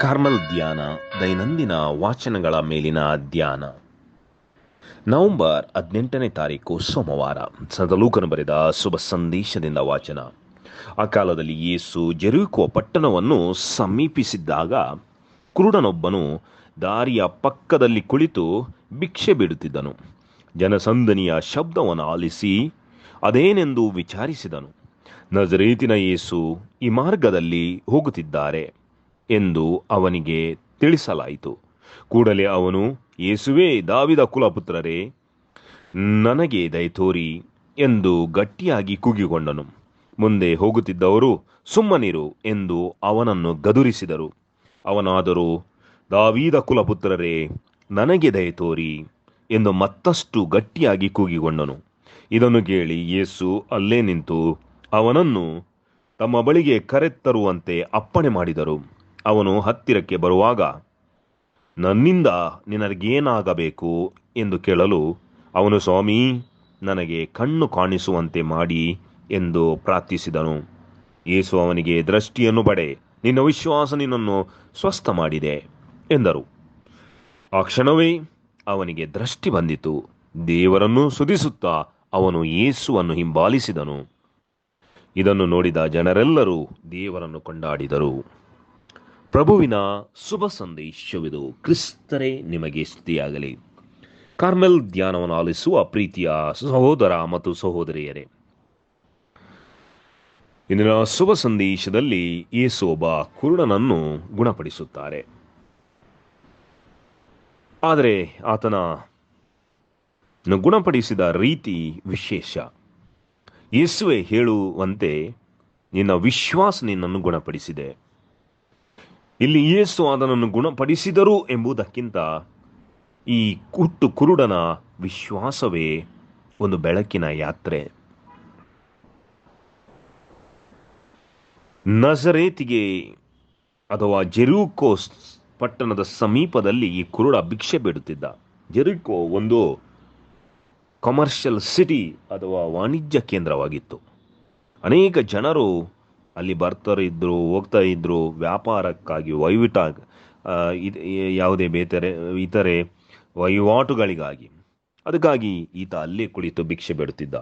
Carmel ಧ್ಯಾನ, ದೈನಂದಿನ ವಾಚನಗಳ ಮೇಲಿನ ಧ್ಯಾನ. ನವೆಂಬರ್ ಹದಿನೆಂಟನೇ ತಾರೀಕು ಸೋಮವಾರ, ಸದಲೂಕನು ಬರೆದ ಶುಭ ಸಂದೇಶದಿಂದ ವಾಚನ. ಆ ಕಾಲದಲ್ಲಿ ಯೇಸು ಜರುಗುವ ಪಟ್ಟಣವನ್ನು ಸಮೀಪಿಸಿದ್ದಾಗ ಕುರುಡನೊಬ್ಬನು ದಾರಿಯ ಪಕ್ಕದಲ್ಲಿ ಕುಳಿತು ಭಿಕ್ಷೆ ಬಿಡುತ್ತಿದ್ದನು. ಜನಸಂದನಿಯ ಶಬ್ದವನ್ನು ಆಲಿಸಿ ಅದೇನೆಂದು ವಿಚಾರಿಸಿದನು. ನಜರೇತಿನ ಯೇಸು ಈ ಮಾರ್ಗದಲ್ಲಿ ಹೋಗುತ್ತಿದ್ದಾರೆ. ಎಂದು ಅವನಿಗೆ ತಿಳಿಸಲಾಯಿತು. ಕೂಡಲೇ ಅವನು, ಯೇಸುವೇ, ದಾವಿದ ಕುಲಪುತ್ರರೇ, ನನಗೆ ದಯತೋರಿ ಎಂದು ಗಟ್ಟಿಯಾಗಿ ಕೂಗಿಕೊಂಡನು. ಮುಂದೆ ಹೋಗುತ್ತಿದ್ದವರು, ಸುಮ್ಮನಿರು ಎಂದು ಅವನನ್ನು ಗದುರಿಸಿದರು. ಅವನಾದರೂ, ದಾವೀದ ಕುಲಪುತ್ರರೇ, ನನಗೆ ದಯತೋರಿ ಎಂದು ಮತ್ತಷ್ಟು ಗಟ್ಟಿಯಾಗಿ ಕೂಗಿಕೊಂಡನು. ಇದನ್ನು ಕೇಳಿ ಯೇಸು ಅಲ್ಲೇ ನಿಂತು ಅವನನ್ನು ತಮ್ಮ ಬಳಿಗೆ ಕರೆತರುವಂತೆ ಅಪ್ಪಣೆ ಮಾಡಿದರು. ಅವನು ಹತ್ತಿರಕ್ಕೆ ಬರುವಾಗ, ನನ್ನಿಂದ ನಿನಗೇನಾಗಬೇಕು ಎಂದು ಕೇಳಲು ಅವನು, ಸ್ವಾಮಿ, ನನಗೆ ಕಣ್ಣು ಕಾಣಿಸುವಂತೆ ಮಾಡಿ ಎಂದು ಪ್ರಾರ್ಥಿಸಿದನು. ಯೇಸು ಅವನಿಗೆ, ದೃಷ್ಟಿಯನ್ನು ಪಡೆ, ನಿನ್ನ ವಿಶ್ವಾಸ ನಿನ್ನನ್ನು ಸ್ವಸ್ಥ ಮಾಡಿದೆ ಎಂದರು. ಆ ಕ್ಷಣವೇ ಅವನಿಗೆ ದೃಷ್ಟಿ ಬಂದಿತು. ದೇವರನ್ನು ಸುದಿಸುತ್ತಾ ಅವನು ಯೇಸುವನ್ನು ಹಿಂಬಾಲಿಸಿದನು. ಇದನ್ನು ನೋಡಿದ ಜನರೆಲ್ಲರೂ ದೇವರನ್ನು ಕೊಂಡಾಡಿದರು. ಪ್ರಭುವಿನ ಶುಭ ಸಂದೇಶವಿದು. ಕ್ರಿಸ್ತರೇ, ನಿಮಗೆ ಸ್ತುತಿಯಾಗಲಿ. ಕಾರ್ಮೆಲ್ ಧ್ಯಾನವನ್ನು ಆಲಿಸುವ ಪ್ರೀತಿಯ ಸಹೋದರ ಮತ್ತು ಸಹೋದರಿಯರೇ. ಇಂದಿನ ಶುಭ ಸಂದೇಶದಲ್ಲಿ ಏಸೋಬ ಕುರುಡನನ್ನು ಗುಣಪಡಿಸುತ್ತಾರೆ. ಆದರೆ ಆತನ ಗುಣಪಡಿಸಿದ ರೀತಿ ವಿಶೇಷ. ಯೇಸುವೆ ಹೇಳುವಂತೆ ನಿನ್ನ ವಿಶ್ವಾಸ ನಿನ್ನನ್ನು ಗುಣಪಡಿಸಿದೆ. ಇಲ್ಲಿ ಯೇಸು ಅದನನ್ನು ಗುಣಪಡಿಸಿದರು ಎಂಬುದಕ್ಕಿಂತ ಈ ಕುಟ್ಟು ಕುರುಡನ ವಿಶ್ವಾಸವೇ ಒಂದು ಬೆಳಕಿನ ಯಾತ್ರೆ. ನಜರೇತಿಗೆ ಅಥವಾ ಜೆರೂಕೋ ಪಟ್ಟಣದ ಸಮೀಪದಲ್ಲಿ ಈ ಕುರುಡ ಭಿಕ್ಷೆ ಬಿಡುತ್ತಿದ್ದ. ಜೆರಿಕೋ ಒಂದು ಕಮರ್ಷಿಯಲ್ ಸಿಟಿ ಅಥವಾ ವಾಣಿಜ್ಯ ಕೇಂದ್ರವಾಗಿತ್ತು. ಅನೇಕ ಜನರು ಅಲ್ಲಿ ಬರ್ತಾರೆ ಇದ್ದರು ಹೋಗ್ತಾ ಇದ್ರು, ವ್ಯಾಪಾರಕ್ಕಾಗಿ ವಹಿವಿಟ ಯಾವುದೇ ಬೇತರೆ, ಇತರೆ ವಹಿವಾಟುಗಳಿಗಾಗಿ. ಅದಕ್ಕಾಗಿ ಈತ ಅಲ್ಲೇ ಕುಳಿತು ಭಿಕ್ಷೆ ಬಿಡುತ್ತಿದ್ದ.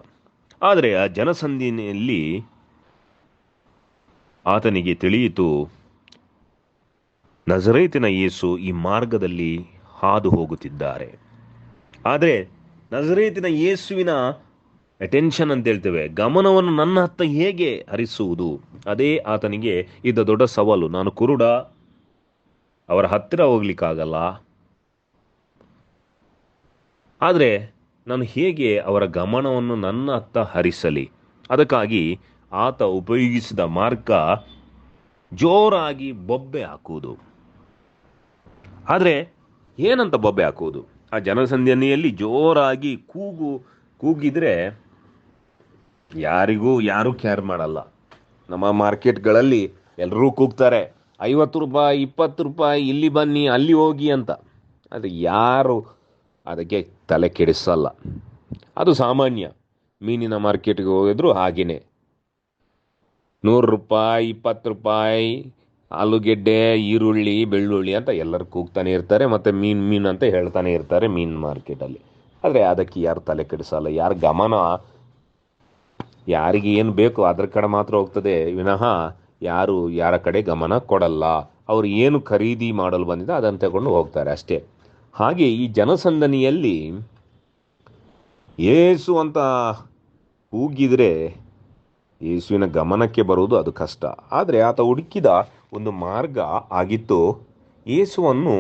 ಆದರೆ ಆ ಜನಸಂದಿನಲ್ಲಿ ಆತನಿಗೆ ತಿಳಿಯಿತು, ನಜರೇತಿನ ಯೇಸು ಈ ಮಾರ್ಗದಲ್ಲಿ ಹಾದು ಹೋಗುತ್ತಿದ್ದಾರೆ. ಆದರೆ ನಜರೇತಿನ ಯೇಸುವಿನ ಅಟೆನ್ಷನ್ ಅಂತ ಹೇಳ್ತೇವೆ ಗಮನವನ್ನು ನನ್ನ ಹತ್ತ ಹೇಗೆ ಹರಿಸುವುದು? ಅದೇ ಆತನಿಗೆ ಇದ್ದ ದೊಡ್ಡ ಸವಾಲು. ನಾನು ಕುರುಡ, ಅವರ ಹತ್ತಿರ ಹೋಗ್ಲಿಕ್ಕಾಗಲ್ಲ. ಆದರೆ ನಾನು ಹೇಗೆ ಅವರ ಗಮನವನ್ನು ನನ್ನ ಹತ್ತ ಹರಿಸಲಿ? ಅದಕ್ಕಾಗಿ ಆತ ಉಪಯೋಗಿಸಿದ ಮಾರ್ಗ ಜೋರಾಗಿ ಬೊಬ್ಬೆ ಹಾಕುವುದು. ಆದರೆ ಏನಂತ ಬೊಬ್ಬೆ ಹಾಕುವುದು? ಆ ಜನಸಂದಣಿಯಲ್ಲಿ ಜೋರಾಗಿ ಕೂಗು, ಕೂಗಿದ್ರೆ ಯಾರಿಗೂ ಯಾರೂ ಕೇರ್ ಮಾಡಲ್ಲ. ನಮ್ಮ ಮಾರ್ಕೆಟ್ಗಳಲ್ಲಿ ಎಲ್ಲರೂ ಕೂಗ್ತಾರೆ. ಐವತ್ತು ರೂಪಾಯಿ, ಇಪ್ಪತ್ತು ರೂಪಾಯಿ, ಇಲ್ಲಿ ಬನ್ನಿ, ಅಲ್ಲಿ ಹೋಗಿ ಅಂತ. ಅದು ಯಾರು ಅದಕ್ಕೆ ತಲೆ ಕೆಡಿಸಲ್ಲ. ಅದು ಸಾಮಾನ್ಯ. ಮೀನಿನ ಮಾರ್ಕೆಟ್ಗೆ ಹೋಗಿದ್ರು ಹಾಗೇನೆ. ನೂರು ರೂಪಾಯಿ, ಇಪ್ಪತ್ತು ರೂಪಾಯಿ, ಆಲೂಗೆಡ್ಡೆ, ಈರುಳ್ಳಿ, ಬೆಳ್ಳುಳ್ಳಿ ಅಂತ ಎಲ್ಲರೂ ಕೂಗ್ತಾನೆ ಇರ್ತಾರೆ. ಮತ್ತು ಮೀನು ಮೀನು ಅಂತ ಹೇಳ್ತಾನೆ ಇರ್ತಾರೆ ಮೀನು ಮಾರ್ಕೆಟಲ್ಲಿ. ಆದರೆ ಅದಕ್ಕೆ ಯಾರು ತಲೆ ಕೆಡಿಸಲ್ಲ. ಯಾರ ಗಮನ ಯಾರಿಗೆ ಏನು ಬೇಕು ಅದ್ರ ಕಡೆ ಮಾತ್ರ ಹೋಗ್ತದೆ. ವಿನಃ ಯಾರು ಯಾರ ಕಡೆ ಗಮನ ಕೊಡಲ್ಲ. ಅವರು ಏನು ಖರೀದಿ ಮಾಡಲು ಬಂದಿದೆ ಅದನ್ನು ತಗೊಂಡು ಹೋಗ್ತಾರೆ ಅಷ್ಟೇ. ಹಾಗೆ ಈ ಜನಸಂದನಿಯಲ್ಲಿ ಏಸು ಅಂತ ಕೂಗಿದ್ರೆ ಯೇಸುವಿನ ಗಮನಕ್ಕೆ ಬರುವುದು ಅದು ಕಷ್ಟ. ಆದರೆ ಆತ ಹುಡುಕಿದ ಒಂದು ಮಾರ್ಗ ಆಗಿತ್ತು. ಯೇಸುವನ್ನು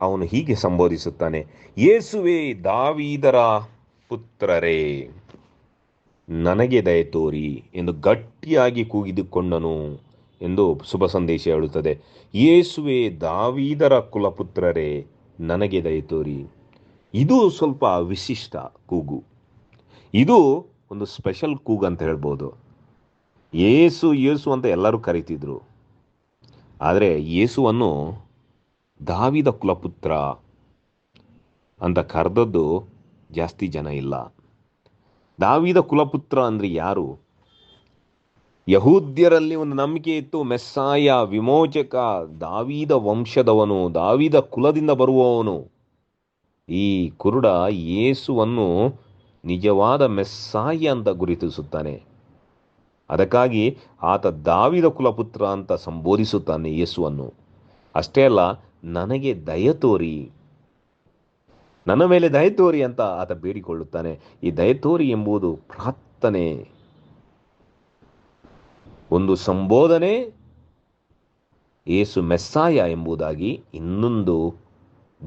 ಅವನು ಹೀಗೆ ಸಂಬೋಧಿಸುತ್ತಾನೆ. ಯೇಸುವೇ ದಾವೀದರ ಪುತ್ರರೇ. ನನಗೆ ದಯ ತೋರಿ ಎಂದು ಗಟ್ಟಿಯಾಗಿ ಕೂಗಿದುಕೊಂಡನು ಎಂದು ಶುಭ ಸಂದೇಶ ಹೇಳುತ್ತದೆ. ಯೇಸುವೆ, ದಾವೀದರ ಕುಲಪುತ್ರರೇ, ನನಗೆ ದಯ ತೋರಿ. ಇದು ಸ್ವಲ್ಪ ವಿಶಿಷ್ಟ ಕೂಗು. ಇದು ಒಂದು ಸ್ಪೆಷಲ್ ಕೂಗು ಅಂತ ಹೇಳ್ಬೋದು. ಏಸು ಯೇಸು ಅಂತ ಎಲ್ಲರೂ ಕರಿತಿದ್ರು. ಆದರೆ ಯೇಸುವನ್ನು ದಾವಿದ ಕುಲಪುತ್ರ ಅಂತ ಕರೆದದ್ದು ಜಾಸ್ತಿ ಜನ ಇಲ್ಲ. ದಾವಿದ ಕುಲಪುತ್ರ ಅಂದರೆ ಯಾರು? ಯಹೂದ್ಯರಲ್ಲಿ ಒಂದು ನಂಬಿಕೆ ಇತ್ತು, ಮೆಸ್ಸಾಯ ವಿಮೋಚಕ ದಾವಿದ ವಂಶದವನು, ದಾವಿದ ಕುಲದಿಂದ ಬರುವವನು. ಈ ಕುರುಡ ಯೇಸುವನ್ನು ನಿಜವಾದ ಮೆಸ್ಸಾಯ ಅಂತ ಗುರುತಿಸುತ್ತಾನೆ. ಅದಕ್ಕಾಗಿ ಆತ ದಾವಿದ ಕುಲಪುತ್ರ ಅಂತ ಸಂಬೋಧಿಸುತ್ತಾನೆ ಯೇಸುವನ್ನು. ಅಷ್ಟೇ ಅಲ್ಲ, ನನಗೆ ದಯ ತೋರಿ. ನನ್ನ ಮೇಲೆ ದಯ ತೋರಿ ಅಂತ ಆತ ಬೇಡಿಕೊಳ್ಳುತ್ತಾನೆ. ಈ ದಯ ತೋರಿ ಎಂಬುದು ಪ್ರಾರ್ಥನೆ. ಒಂದು ಸಂಬೋಧನೆ, ಏಸು ಮೆಸ್ಸಾಯ ಎಂಬುದಾಗಿ ಇನ್ನೊಂದು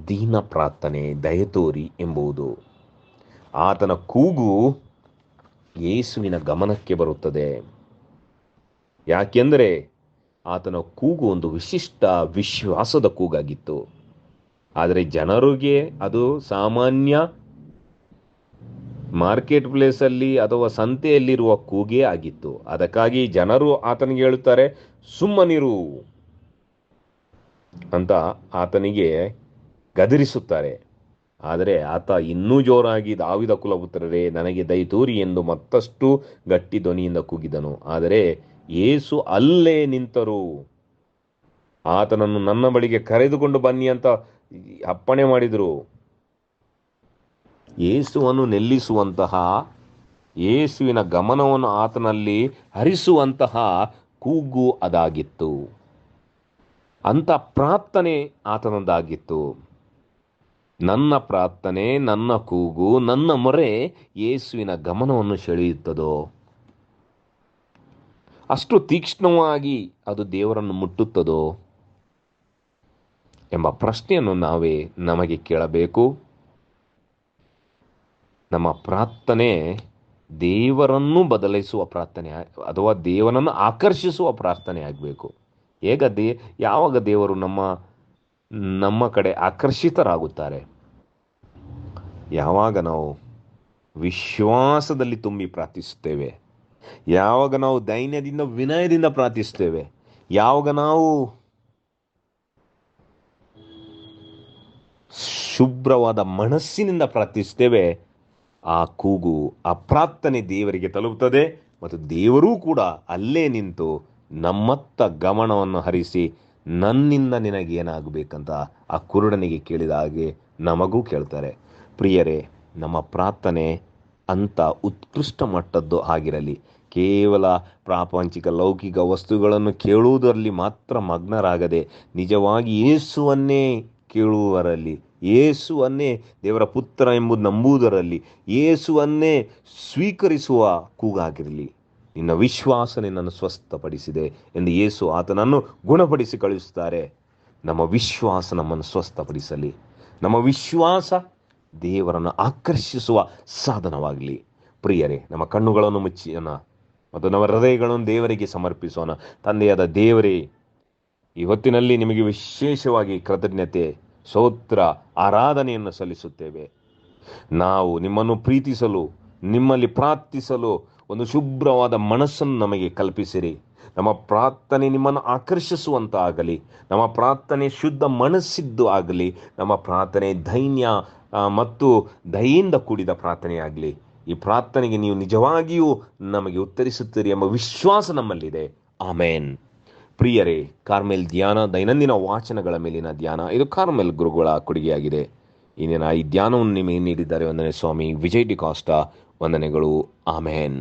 ದೀನ ಪ್ರಾರ್ಥನೆ, ದಯತೋರಿ ಎಂಬುದು. ಆತನ ಕೂಗು ಯೇಸುವಿನ ಗಮನಕ್ಕೆ ಬರುತ್ತದೆ. ಯಾಕೆಂದರೆ ಆತನ ಕೂಗು ಒಂದು ವಿಶಿಷ್ಟ ವಿಶ್ವಾಸದ ಕೂಗಾಗಿತ್ತು. ಆದರೆ ಜನರಿಗೆ ಅದು ಸಾಮಾನ್ಯ ಮಾರ್ಕೆಟ್ ಪ್ಲೇಸಲ್ಲಿ ಅಥವಾ ಸಂತೆಯಲ್ಲಿರುವ ಕೂಗೆ ಆಗಿತ್ತು. ಅದಕ್ಕಾಗಿ ಜನರು ಆತನಿಗೆ ಹೇಳುತ್ತಾರೆ, ಸುಮ್ಮನಿರು ಅಂತ ಆತನಿಗೆ ಗದರಿಸುತ್ತಾರೆ. ಆದರೆ ಆತ ಇನ್ನೂ ಜೋರಾಗಿ ದಾವಿದ ಕುಲಪುತ್ರರೇ, ನನಗೆ ದಯತೂರಿ ಎಂದು ಮತ್ತಷ್ಟು ಗಟ್ಟಿ ಧ್ವನಿಯಿಂದ ಕೂಗಿದನು. ಆದರೆ ಏಸು ಅಲ್ಲೇ ನಿಂತರು. ಆತನನ್ನು ನನ್ನ ಬಳಿಗೆ ಕರೆದುಕೊಂಡು ಬನ್ನಿ ಅಂತ ಅಪ್ಪಣೆ ಮಾಡಿದರು. ಯೇಸುವನ್ನು ನಿಲ್ಲಿಸುವಂತಹ ಯೇಸುವಿನ ಗಮನವನ್ನು ಆತನಲ್ಲಿ ಹರಿಸುವಂತಹ ಕೂಗು ಅದಾಗಿತ್ತು. ಅಂತ ಪ್ರಾರ್ಥನೆ ಆತನದಾಗಿತ್ತು. ನನ್ನ ಪ್ರಾರ್ಥನೆ, ನನ್ನ ಕೂಗು, ನನ್ನ ಮೊರೆ ಯೇಸುವಿನ ಗಮನವನ್ನು ಸೆಳೆಯುತ್ತದೋ? ಅಷ್ಟು ತೀಕ್ಷ್ಣವಾಗಿ ಅದು ದೇವರನ್ನು ಮುಟ್ಟುತ್ತದೋ? ಎಂಬ ಪ್ರಶ್ನೆಯನ್ನು ನಾವೇ ನಮಗೆ ಕೇಳಬೇಕು. ನಮ್ಮ ಪ್ರಾರ್ಥನೆ ದೇವರನ್ನು ಬದಲಿಸುವ ಪ್ರಾರ್ಥನೆ ಅಥವಾ ದೇವರನ್ನು ಆಕರ್ಷಿಸುವ ಪ್ರಾರ್ಥನೆ ಆಗಬೇಕು. ಹೇಗ ದೇ, ಯಾವಾಗ ದೇವರು ನಮ್ಮ ನಮ್ಮ ಕಡೆ ಆಕರ್ಷಿತರಾಗುತ್ತಾರೆ? ಯಾವಾಗ ನಾವು ವಿಶ್ವಾಸದಲ್ಲಿ ತುಂಬಿ ಪ್ರಾರ್ಥಿಸುತ್ತೇವೆ? ಯಾವಾಗ ನಾವು ದೈನ್ಯದಿಂದ ವಿನಯದಿಂದ ಪ್ರಾರ್ಥಿಸುತ್ತೇವೆ? ಯಾವಾಗ ನಾವು ಶುಭ್ರವಾದ ಮನಸ್ಸಿನಿಂದ ಪ್ರಾರ್ಥಿಸ್ತೇವೆ ಆ ಕೂಗು, ಆ ಪ್ರಾರ್ಥನೆ ದೇವರಿಗೆ ತಲುಪುತ್ತದೆ ಮತ್ತು ದೇವರೂ ಕೂಡ ಅಲ್ಲೇ ನಿಂತು ನಮ್ಮತ್ತ ಗಮನವನ್ನು ಹರಿಸಿ ನನ್ನಿಂದ ನಿನಗೇನಾಗಬೇಕಂತ ಆ ಕುರುಡನಿಗೆ ಕೇಳಿದ ಹಾಗೆ ನಮಗೂ ಕೇಳ್ತಾರೆ. ಪ್ರಿಯರೇ, ನಮ್ಮ ಪ್ರಾರ್ಥನೆ ಅಂತ ಉತ್ಕೃಷ್ಟ ಮಟ್ಟದ್ದು ಆಗಿರಲಿ. ಕೇವಲ ಪ್ರಾಪಂಚಿಕ ಲೌಕಿಕ ವಸ್ತುಗಳನ್ನು ಕೇಳುವುದರಲ್ಲಿ ಮಾತ್ರ ಮಗ್ನರಾಗದೆ ನಿಜವಾಗಿ ಯೇಸುವನ್ನೇ ಕೇಳುವವರಲ್ಲಿ ಯೇಸುವನ್ನೇ ದೇವರ ಪುತ್ರ ಎಂಬುದು ನಂಬುವುದರಲ್ಲಿ ಯೇಸುವನ್ನೇ ಸ್ವೀಕರಿಸುವ ಕೂಗಾಗಿರಲಿ. ನಿನ್ನ ವಿಶ್ವಾಸ ನಿನ್ನನ್ನು ಸ್ವಸ್ಥಪಡಿಸಿದೆ ಎಂದು ಯೇಸು ಆತನನ್ನು ಗುಣಪಡಿಸಿ ಕಳುಹಿಸುತ್ತಾರೆ. ನಮ್ಮ ವಿಶ್ವಾಸ ನಮ್ಮನ್ನು ಸ್ವಸ್ಥಪಡಿಸಲಿ. ನಮ್ಮ ವಿಶ್ವಾಸ ದೇವರನ್ನು ಆಕರ್ಷಿಸುವ ಸಾಧನವಾಗಲಿ. ಪ್ರಿಯರೇ, ನಮ್ಮ ಕಣ್ಣುಗಳನ್ನು ಮುಚ್ಚಿಯೋಣ ಮತ್ತು ನಮ್ಮ ಹೃದಯಗಳನ್ನು ದೇವರಿಗೆ ಸಮರ್ಪಿಸೋಣ. ತಂದೆಯಾದ ದೇವರೇ ಇವತ್ತಿನಲ್ಲಿ ನಿಮಗೆ ವಿಶೇಷವಾಗಿ ಕೃತಜ್ಞತೆ ಸ್ತೋತ್ರ ಆರಾಧನೆಯನ್ನು ಸಲ್ಲಿಸುತ್ತೇವೆ. ನಾವು ನಿಮ್ಮನ್ನು ಪ್ರೀತಿಸಲು, ನಿಮ್ಮಲ್ಲಿ ಪ್ರಾರ್ಥಿಸಲು ಒಂದು ಶುಭ್ರವಾದ ಮನಸ್ಸನ್ನು ನಮಗೆ ಕಲ್ಪಿಸಿರಿ. ನಮ್ಮ ಪ್ರಾರ್ಥನೆ ನಿಮ್ಮನ್ನು ಆಕರ್ಷಿಸುವಂತಾಗಲಿ, ನಮ್ಮ ಪ್ರಾರ್ಥನೆ ಶುದ್ಧ ಮನಸ್ಸಿದ್ದು ಆಗಲಿ, ನಮ್ಮ ಪ್ರಾರ್ಥನೆ ಧೈನ್ಯ ಮತ್ತು ದಯೆಯಿಂದ ಕೂಡಿದ ಪ್ರಾರ್ಥನೆಯಾಗಲಿ. ಈ ಪ್ರಾರ್ಥನೆಗೆ ನೀವು ನಿಜವಾಗಿಯೂ ನಮಗೆ ಉತ್ತರಿಸುತ್ತೀರಿ ಎಂಬ ವಿಶ್ವಾಸ ನಮ್ಮಲ್ಲಿದೆ. ಆಮೇನ್. ಪ್ರಿಯರೇ, ಕಾರ್ಮೆಲ್ ಧ್ಯಾನ, ದೈನಂದಿನ ವಾಚನಗಳ ಮೇಲಿನ ಧ್ಯಾನ, ಇದು ಕಾರ್ಮೆಲ್ ಗುರುಗಳ ಕೊಡುಗೆಯಾಗಿದೆ. ಇಂದಿನ ಈ ಧ್ಯಾನವನ್ನು ನಿಮಗೆ ನೀಡಿದ್ದಾರೆ ವಂದನೆ ಸ್ವಾಮಿ ವಿಜಯ್ ಡಿಕಾಸ್ಟಾ ವಂದನೆಗಳು. ಆಮೇನ್.